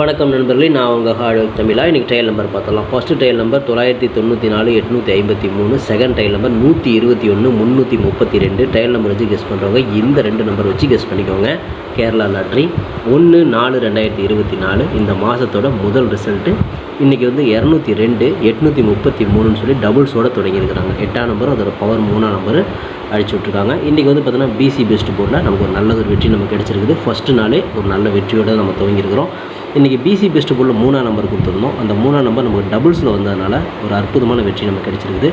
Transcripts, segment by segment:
வணக்கம் நண்பர்களே நான் உங்கள் ஹார்ட் ஒர்க் தமிழா. இன்றைக்கி ட்ரையல் நம்பர் பார்த்தலாம் ஃபஸ்ட்டு ட்ரையல் நம்பர் தொள்ளாயிரத்தி தொண்ணூற்றி நாலு எட்நூற்றி ஐம்பத்தி மூணு. செகண்ட் ட்ரையல் நம்பர் நூற்றி இருபத்தி ஒன்று முந்நூற்றி முப்பத்தி ரெண்டு. ட்ரையல் நம்பர் வச்சு கெஸ் பண்ணுறவங்க இந்த ரெண்டு நம்பர் வச்சு கெஸ் பண்ணிக்கோங்க. கேரளா லாட்ரி ஒன்று நாலு ரெண்டாயிரத்தி இருபத்தி நாலு. இந்த மாதத்தோட முதல் ரிசல்ட்டு இன்றைக்கி வந்து இரநூத்தி ரெண்டு எட்நூற்றி முப்பத்தி மூணுன்னு சொல்லி டபுள்ஸோட தொடங்கியிருக்கிறாங்க. எட்டாம் நம்பர் அதோட பவர் மூணாம் நம்பர் அடிச்சு விட்ருக்காங்க இன்றைக்கி வந்து பார்த்தீங்கன்னா பிசி பெஸ்ட் போர்டில் நமக்கு ஒரு நல்ல ஒரு வெற்றி நமக்கு கிடச்சிருக்குது. ஃபஸ்ட்டு நாளே ஒரு நல்ல வெற்றியோடு நம்ம துவங்கியிருக்கிறோம். இன்றைக்கி பிசி பெஸ்ட் போர்டில் மூணாம் நம்பர் கொடுத்துருந்தோம். அந்த மூணாம் நம்பர் நமக்கு டபுள்ஸில் வந்ததுனால ஒரு அற்புதமான வெற்றி நமக்கு கிடச்சிருக்குது.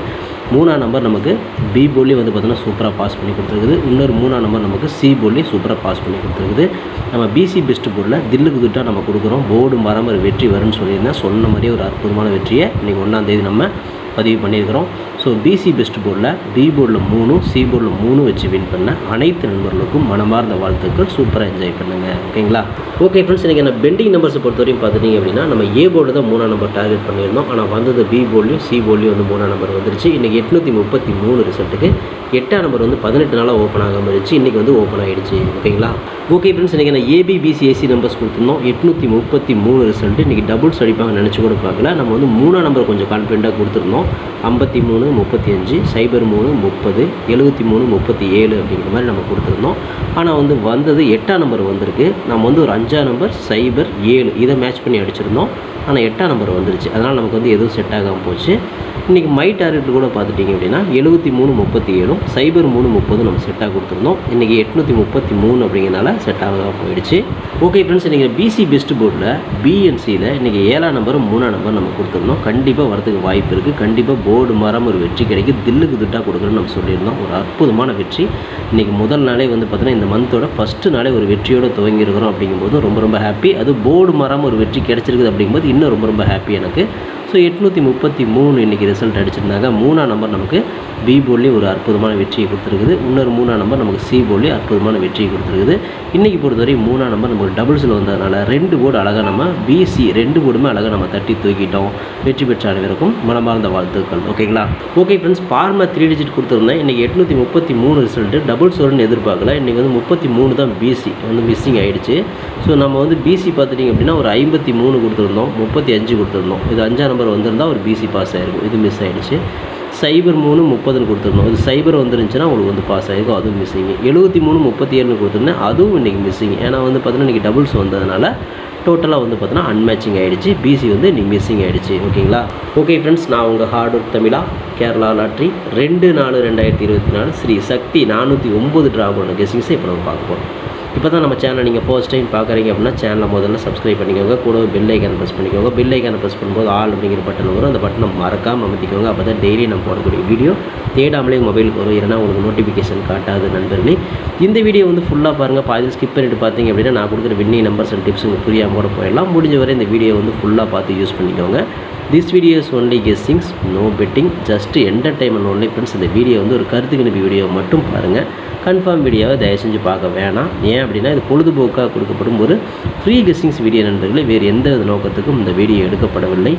மூணாம் நம்பர் நமக்கு பி போலி வந்து பார்த்திங்கன்னா சூப்பராக பாஸ் பண்ணி கொடுத்துருக்குது. இன்னொரு மூணாம் நம்பர் நமக்கு சி போலி சூப்பராக பாஸ் பண்ணி கொடுத்துருக்குது. நம்ம பிசி பெஸ்ட் போர்டில் தில்லுக்கு திட்டாக நம்ம கொடுக்குறோம். போர்டு மரம் ஒரு வெற்றி வரும்னு சொல்லியிருந்தேன். சொன்ன மாதிரியே ஒரு அற்புதமான வெற்றியை இன்றைக்கி ஒன்றாந்தேதி நம்ம பதிவு பண்ணியிருக்கிறோம். ஸோ பிசி பெஸ்ட் போர்டில் பி போர்டில் மூணு சி போர்டில் மூணு வச்சு வின் பண்ண அனைத்து நண்பர்களுக்கும் மனமார்ந்த வாழ்த்துக்கள். சூப்பராக என்ஜாய் பண்ணுங்கள் ஓகேங்களா ஓகே ஃப்ரெண்ட்ஸ் இன்றைக்கி என்ன பெண்டிங் நம்பர்ஸை பொறுத்த வரையும் பார்த்துட்டிங்க அப்படின்னா நம்ம ஏ போர்டு தான் மூணாம் நம்பர் டார்கெட் பண்ணியிருந்தோம். ஆனால் வந்தது பி போர்ட்லையும் சி போர்ட்லையும் வந்து மூணாம் நம்பர் வந்துருச்சு. இன்றைக்கி எட்நூற்றி முப்பத்தி மூணு ரிசல்ட்டுக்கு எட்டாம் நம்பர் வந்து பதினெட்டு நாளாக ஓப்பன் ஆகாமல் இருந்துச்சு. இன்றைக்கி வந்து ஓப்பன் ஆகிடுச்சு ஓகேங்களா ஓகே ஃப்ரெண்ட்ஸ் இன்றைக்கி நான் ஏபிபிசிஎஸ்சி நம்பர்ஸ் கொடுத்துருந்தோம். எட்நூற்றி முப்பத்தி மூணு ரிசல்ட்டு இன்றைக்கி டபுள்ஸ் அடிப்பாங்க நினச்சி கூட பார்க்கல. நம்ம வந்து மூணாம் நம்பர் கொஞ்சம் கான்ஃபிடென்ட்டாக கொடுத்துருந்தோம். ஐம்பத்தி மூணு முப்பத்தி அஞ்சு சைபர் மூணு முப்பது எழுபத்தி மூணு முப்பத்தி ஏழு அப்படிங்கிற மாதிரி நம்ம கொடுத்துருந்தோம். ஆனால் வந்து வந்தது எட்டாம் நம்பர் வந்திருக்கு. நம்ம வந்து ஒரு அஞ்சாம் நம்பர் சைபர் ஏழு இதை மேட்ச் பண்ணி அடிச்சிருந்தோம். ஆனால் எட்டாம் நம்பர் வந்துருச்சு. அதனால் நமக்கு வந்து எதுவும் செட் ஆகாமல் போச்சு. இன்றைக்கி மை டார்கெட் கூட பார்த்துட்டிங்க அப்படின்னா எழுபத்தி மூணு முப்பத்தி ஏழும் சைபர் மூணு முப்பதும் நம்ம செட்டாக கொடுத்துருந்தோம். இன்றைக்கி எட்நூற்றி முப்பத்தி மூணு அப்படிங்கிறனால செட்டாக தான் போயிடுச்சு. ஓகே ஃப்ரெண்ட்ஸ் இன்றைக்கி பிசி பெஸ்ட் போர்டில் பிஎன்சியில் இன்றைக்கி ஏழாம் நம்பரும் மூணாம் நம்பர் நம்ம கொடுத்துருந்தோம். கண்டிப்பாக வரதுக்கு வாய்ப்பு இருக்குது கண்டிப்பாக போர்டு மாறாமல் ஒரு வெற்றி கிடைக்கும். தில்லுக்கு திட்டாக கொடுக்குறோன்னு நம்ம சொல்லியிருந்தோம். ஒரு அற்புதமான வெற்றி. இன்றைக்கி முதல் நாளே வந்து பார்த்தீங்கன்னா இந்த மந்தோட ஃபஸ்ட்டு நாளே ஒரு வெற்றியோடு துவங்கியிருக்கிறோம் அப்படிங்கும்போது ரொம்ப ரொம்ப ஹாப்பி அது போர்டு மாறாமல் ஒரு வெற்றி கிடச்சிருக்குது அப்படிங்கும்போது இன்னும் ரொம்ப ரொம்ப ஹாப்பி எனக்கு. ஸோ எட்நூற்றி முப்பத்தி மூணு இன்றைக்கி ரிசல்ட் அடிச்சிருந்தாங்க. மூணாம் நம்பர் நமக்கு பி போல்லையும் ஒரு அற்புதமான வெற்றியை கொடுத்துருக்குது. இன்னொரு மூணாம் நம்பர் நமக்கு சி போல்லையும் அற்புதமான வெற்றியை கொடுத்துருக்குது. இன்றைக்கி பொறுத்தவரை மூணாம் நம்பர் நமக்கு டபுள்ஸில் வந்ததுனால ரெண்டு போர்டு அழகாக நம்ம பிசி ரெண்டு போர்டுமே அழகாக நம்ம தட்டி தூக்கிட்டோம். வெற்றி பெற்ற அனைவருக்கும் மனமார்ந்த வாழ்த்துக்கள். ஓகேங்களா okay friends pharma three digit கொடுத்துருந்தேன். இன்றைக்கி எட்நூற்றி முப்பத்தி மூணு ரிசல்ட்டு டபுள்ஸ் வரும்னு எதிர்பார்க்கல. இன்றைக்கி வந்து முப்பத்தி மூணு தான் பிசி வந்து மிஸ்ஸிங் ஆகிடுச்சு ஸோ நம்ம வந்து பிசி பார்த்துட்டிங்க அப்படின்னா ஒரு ஐம்பத்தி மூணு கொடுத்துருந்தோம். முப்பத்தி அஞ்சு கொடுத்துருந்தோம். இது அஞ்சாம் நம்பர் வந்திருந்தால் ஒரு பிசி பாஸ் ஆகிருக்கும் இது மிஸ் ஆகிடுச்சு சைபர் மூணு முப்பதுன்னு கொடுத்துருந்தோம். இது சைபர் வந்துருந்துச்சுன்னா உங்களுக்கு வந்து பாஸ் ஆகிருக்கும் அதுவும் மிஸ்ஸிங் எழுபத்தி மூணு முப்பத்தி ஏழுன்னு கொடுத்துருந்தேன். அதுவும் இன்றைக்கி மிஸ்ஸிங் ஏன்னா வந்து பார்த்தீங்கன்னா இன்றைக்கி டபுள்ஸ் வந்ததுனால டோட்டலாக வந்து பார்த்தீங்கன்னா அன்மேட்சிங் ஆகிடுச்சு பிசி வந்து இன்றைக்கி மிஸ்ஸிங் ஆகிடுச்சு ஓகேங்களா ஓகே ஃப்ரெண்ட்ஸ் நான் உங்கள் ஹார்ட் ஒர்க் தமிழா கேரளா லாட்ரி ரெண்டு நாலு ரெண்டாயிரத்தி இருபத்தி நாலு ஸ்ரீ சக்தி நானூற்றி ஒம்பது ட்ரா பண்ண கெஸிங்ஸை இப்போ நம்ம பார்க்க போகிறோம் இப்போ தான் நம்ம சேனலை நீங்கள் ஃபர்ஸ்ட் டைம் பார்க்குறீங்க அப்படின்னா சேனலை முதல்ல சப்ஸ்கிரைப் பண்ணிக்கோங்க. கூட பெல் ஐக்கான ப்ரெஸ் பண்ணிக்கோங்க. பெல் ஐக்கான ப்ரெஸ் பண்ணும்போது ஆல் அப்படிங்கிற பட்டன் வரும். அந்த பட்டனை மறக்காமல் அமைத்திக்கோங்க. அப்போ தான் டெய்லி நம்ம போடக்கூடிய வீடியோ தேடாமலே மொபைலுக்கு வரும். ஏன்னா உங்களுக்கு நோட்டிஃபிகேஷன் காட்டாது நண்பர்களே. இந்த வீடியோ வந்து ஃபுல்லாக பாருங்கள் பாதி ஸ்கிப் பண்ணிட்டு பார்த்தீங்க அப்படின்னா நான் கொடுக்குற வின்னிங் நம்பர்ஸ் அண்ட் டிப்ஸ் உங்களுக்கு புரியாமல் கூட போயிடலாம். முடிஞ்ச வரை இந்த வீடியோ வந்து ஃபுல்லாக பார்த்து யூஸ் பண்ணிக்கோங்க. This video is only guessings no betting just entertainment only friends இந்த வீடியோ வந்து ஒரு கருத்து கணிப்பு வீடியோ மட்டும் பாருங்கள் கன்ஃபார்ம் வீடியோவை தயவு செஞ்சு பார்க்க வேணாம். ஏன் அப்படின்னா இது பொழுதுபோக்காக கொடுக்கப்படும் ஒரு ஃப்ரீ கெஸ்ஸிங்ஸ் வீடியோ நண்பர்களே. வேறு எந்த வித நோக்கத்துக்கும் இந்த வீடியோ எடுக்கப்படவில்லை.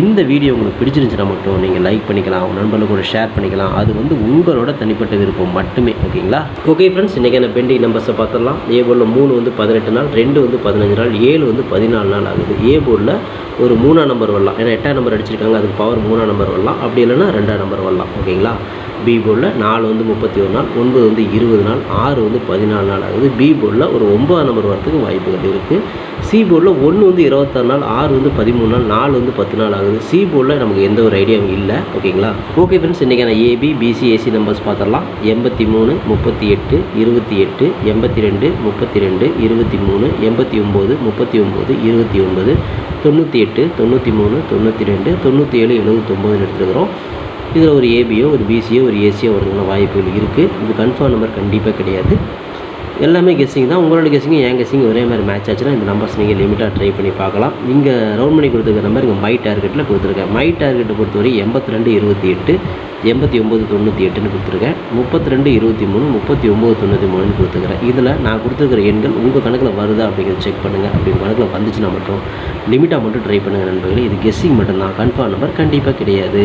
இந்த வீடியோ உங்களுக்கு பிடிச்சிருந்துச்சுன்னா மட்டும் நீங்கள் லைக் பண்ணிக்கலாம். உங்கள் நண்பர்களுக்கு கூட ஷேர் பண்ணிக்கலாம். அது வந்து உங்களோட தனிப்பட்ட விருப்பம் மட்டுமே. ஓகேங்களா? ஓகே ஃப்ரெண்ட்ஸ் இன்றைக்கான பெண்டிங் நம்பர்ஸை பார்த்துடலாம். ஏ போர்டில் மூணு வந்து பதினெட்டு நாள் ரெண்டு வந்து பதினஞ்சு நாள் ஏழு வந்து பதினாலு நாள் ஆகுது. ஏ போர்டில் ஒரு மூணாம் நம்பர் வரலாம். ஏன்னா எட்டாம் நம்பர் அடிச்சிருக்காங்க அதுக்கு பவர் மூணாம் நம்பர் வரலாம். அப்படி இல்லைன்னா ரெண்டாம் நம்பர் வரலாம். ஓகேங்களா? பி போர்டில் நாலு வந்து முப்பத்தி ஒரு நாள் ஒன்பது வந்து இருபது நாள் ஆறு வந்து பதினாலு நாள். ஆகுது பி போர்டில் ஒரு ஒன்பதாம் நம்பர் வரத்துக்கு வாய்ப்புகள் இருக்குது சி போர்டில் ஒன்று வந்து இருபத்தாறு நாள் ஆறு வந்து பதிமூணு நாள் நாலு வந்து பத்து நாள் ஆகுது. சி போர்டில் நமக்கு எந்த ஒரு ஐடியாவும் இல்லை. ஓகேங்களா? ஓகே ஃப்ரெண்ட்ஸ் இன்றைக்கான ஏபி பிசி ஏசி நம்பர்ஸ் பார்த்துடலாம் எண்பத்தி மூணு முப்பத்தி எட்டு இருபத்தி எட்டு எண்பத்தி ரெண்டு முப்பத்தி ரெண்டு இருபத்தி மூணு எண்பத்தி ஒம்பது முப்பத்தி ஒம்பது இருபத்தி ஒன்பது தொண்ணூற்றி எட்டு தொண்ணூற்றி மூணு தொண்ணூற்றி ரெண்டு தொண்ணூற்றி ஏழு எழுபத்தொம்போதுன்னு எடுத்துருக்குறோம் இதில் ஒரு ஏபியோ ஒரு பிசியோ ஒரு ஏசியோ வரதுக்கான வாய்ப்புகள் இருக்குது இது கன்ஃபார்ம் நம்பர் கண்டிப்பாக கிடையாது. எல்லாமே கெஸ்ஸிங் தான். உங்களோட கெஸ்ஸிங் என் கெஸ்ஸிங் ஒரே மாதிரி மேட்ச் ஆச்சுன்னா இந்த நம்பர்ஸ் நீங்கள் லிமிட்டாக ட்ரை பண்ணி பார்க்கலாம். இங்கே ரவுண்ட் பண்ணி கொடுத்துருக்க நம்பர் இங்கே மை டார்கெட்டில் கொடுத்துருக்கேன். மை டார்கெட்டை பொறுத்தவரை எண்பத்தி ரெண்டு இருபத்தி எட்டு எண்பத்தி ஒம்பது தொண்ணூற்றி எட்டுன்னு கொடுத்துருக்கேன். முப்பத்தி ரெண்டு இருபத்தி மூணு முப்பத்தி ஒம்பது தொண்ணூற்றி மூணுன்னு கொடுத்துருக்கேன். இதில் நான் கொடுத்துருக்கிற எண்கள் உங்கள் கணக்கில் வருதா அப்படிங்கிறத செக் பண்ணுங்கள் அப்படி உங்கள் கணக்கில் வந்துச்சுன்னா மட்டும் லிமிட்டாக மட்டும் ட்ரை பண்ணுங்கள் நண்பர்களே. இது கெஸ்ஸிங் மட்டும்தான். கன்ஃபார்ம் நம்பர் கண்டிப்பாக கிடையாது.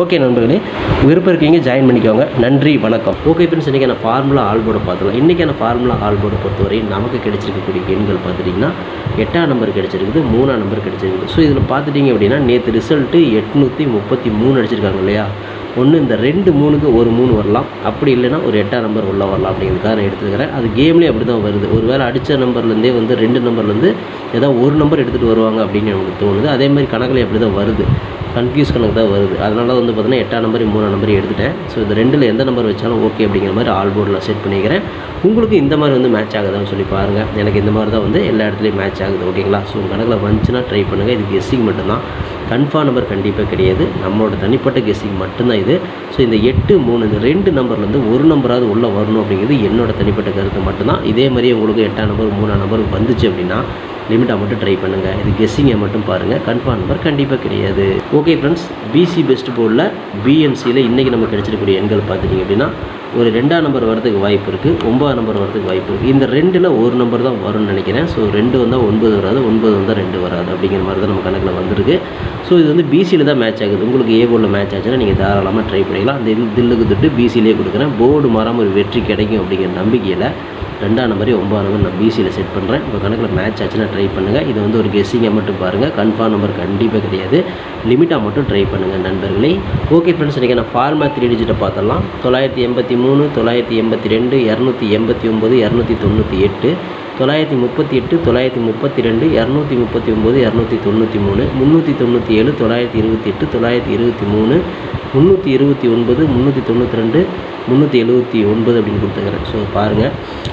ஓகே நண்பர்களே விருப்பம் இருக்கீங்க ஜாயின் பண்ணிக்கோங்க. நன்றி வணக்கம். ஓகே ஃப்ரெண்ட்ஸ் இன்றைக்கான ஃபார்முலா ஆல்போர்டை பார்த்துக்கலாம் இன்றைக்கான ஃபார்முலா ஆல்போர்டை பொறுத்தவரை நமக்கு கிடைச்சிருக்கக்கூடிய எண்கள் பார்த்துட்டிங்கன்னா எட்டாம் நம்பர் கிடச்சிருக்குது மூணாம் நம்பர் கிடச்சிருக்குது. ஸோ இதில் பார்த்துட்டிங்க அப்படின்னா நேற்று ரிசல்ட்டு எட்நூற்றி முப்பத்தி மூணு அடிச்சிருக்காங்க இல்லையா? ஒன்று இந்த ரெண்டு மூணுக்கு ஒரு மூணு வரலாம். அப்படி இல்லைன்னா ஒரு எட்டாம் நம்பர் உள்ளே வரலாம் அப்படிங்கிறதுக்காக நான் எடுத்துக்கிறேன். அது கேம்லேயே அப்படி தான் வருது. ஒரு வேளை அடித்த நம்பர்லேருந்தே வந்து ரெண்டு நம்பர்லேருந்து ஏதாவது ஒரு நம்பர் எடுத்துகிட்டு வருவாங்க அப்படின்னு எனக்கு தோணுது. அதே மாதிரி கணக்கில் அப்படி தான் வருது. கன்ஃபியூஸ் கணக்கு தான் வருது. அதனால் வந்து பார்த்திங்கன்னா எட்டாம் நம்பர் மூணாம் நம்பர் எடுத்துட்டேன். ஸோ இந்த ரெண்டில் எந்த நம்பர் வச்சாலும் ஓகே அப்படிங்கிற மாதிரி ஆல் போர்டில் செட் பண்ணிக்கிறேன். உங்களுக்கு இந்த மாதிரி வந்து மேட்ச் ஆகுதான்னு சொல்லி பாருங்கள் எனக்கு இந்த மாதிரி தான் வந்து எல்லா இடத்துலையும் மேட்ச் ஆகுது ஓகேங்களா ஸோ உங்கள் கணக்கில் வந்துச்சுன்னா ட்ரை பண்ணுங்கள் இது கெஸ்ஸிங் மட்டும்தான். கன்ஃபார்ம் நம்பர் கண்டிப்பாக கிடையாது. நம்மளோட தனிப்பட்ட கெஸ்ஸிங் மட்டும்தான் இது. ஸோ இந்த எட்டு மூணு இந்த ரெண்டு நம்பர்லேருந்து ஒரு நம்பராவது உள்ளே வரணும் அப்படிங்கிறது என்னோட தனிப்பட்ட கருத்து மட்டும்தான். இதே மாதிரியே உங்களுக்கு எட்டாம் நம்பர் மூணாம் நம்பர் வந்துச்சு அப்படின்னா லிமிட்டாக மட்டும் ட்ரை பண்ணுங்கள் இது கெஸ்ஸிங்கை மட்டும் பாருங்கள் கன்ஃபார்ம் நம்பர் கண்டிப்பாக கிடையாது. ஓகே ஃப்ரெண்ட்ஸ் பிசி பெஸ்ட் போர்டில் பிஎம்சியில் இன்றைக்கி நம்ம கிடச்சிருக்கக்கூடிய எண்கள் பார்த்துட்டிங்க அப்படின்னா ஒரு ரெண்டாம் நம்பர் வரதுக்கு வாய்ப்பு இருக்குது ஒன்பதாம் நம்பர் வரதுக்கு வாய்ப்பு இருக்குது இந்த ரெண்டில் ஒரு நம்பர் தான் வரும்னு நினைக்கிறேன். ஸோ ரெண்டு வந்தால் ஒன்பது வராது ஒன்பது வந்தால் ரெண்டு வராது அப்படிங்கிற மாதிரி தான் நம்ம கணக்கில் வந்திருக்கு. ஸோ இது வந்து பிசியில் தான் மேட்ச் ஆகுது. உங்களுக்கு ஏ போர்டில் மேட்ச் ஆச்சுன்னா நீங்கள் தாராளமாக ட்ரை பண்ணிக்கலாம். அந்த தில்லுக்கு திட்டு பிசியிலே கொடுக்குறேன். போர்டு மாறாமல் ஒரு வெற்றி கிடைக்கும் அப்படிங்கிற நம்பிக்கையில் ரெண்டாம் நம்பரே ஒன்பதாம் நம்பர் நான் பிசியில் செட் பண்ணுறேன் உங்கள் கணக்கில் மேட்ச் ஆச்சுன்னா ட்ரை பண்ணுங்கள் இது வந்து ஒரு கெஸ்ஸிங்கை மட்டும் பாருங்கள் கன்ஃபார்ம் நம்பர் கண்டிப்பாக கிடையாது. லிமிட்டாக மட்டும் ட்ரை பண்ணுங்கள் நண்பர்களே. ஓகே ஃப்ரெண்ட்ஸ் இன்றைக்கி நான் ஃபார்மா த்ரீ டிஜிட்டை பார்த்தலாம் தொள்ளாயிரத்தி எண்பத்தி மூணு தொள்ளாயிரத்தி எண்பத்தி ரெண்டு இரநூத்தி எண்பத்தி ஒம்பது இரநூத்தி தொண்ணூற்றி எட்டு. தொள்ளாயிரத்தி முப்பத்தி எட்டு தொள்ளாயிரத்தி முப்பத்தி ரெண்டு இரநூத்தி முப்பத்தி ஒம்பது இரநூத்தி தொண்ணூற்றி மூணு முந்நூற்றி தொண்ணூற்றி ஏழு தொள்ளாயிரத்தி இருபத்தி எட்டு தொள்ளாயிரத்தி இருபத்தி மூணு முந்நூற்றி இருபத்தி ஒன்பது முந்நூற்றி தொண்ணூற்றி ரெண்டு முந்நூற்றி எழுபத்தி ஒன்பது அப்படின்னு கொடுத்துக்கிறேன் ஸோ பாருங்கள்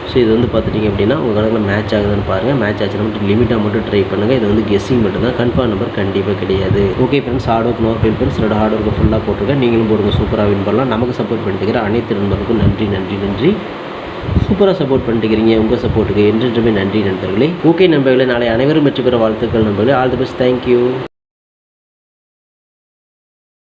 ஸோ இது வந்து பார்த்துட்டிங்க அப்படின்னா உங்கள் கணக்கில் மேட்ச் ஆகுதுன்னு பாருங்கள் மேட்ச் ஆச்சுன்னா மட்டும் லிமிட்டாக மட்டும் ட்ரை பண்ணுங்கள் இது வந்து கெஸ்ஸிங் மட்டும்தான் கன்ஃபார்ம் நம்பர் கண்டிப்பாக கிடையாது. Okay friends hard work nor fail friends என்னோட ஹார்ட் ஒர்க்கை ஃபுல்லாக போட்டுருக்கேன் நீங்களும் போடுங்க. சூப்பராக வின் பண்ணலாம். நமக்கு சப்போர்ட் பண்ணிட்டுக்கிற அனைத்து நண்பர்களுக்கும் நன்றி நன்றி நன்றி. சூப்பராக சப்போர்ட் பண்ணிட்டுக்கிறீங்க. உங்கள் சப்போர்ட்டுக்கு என்றென்றுமே நன்றி நண்பர்களே. ஓகே நண்பர்களே நாளை அனைவரும் வெற்றி பெற வாழ்த்துக்கள் நண்பர்களே. All the best thank you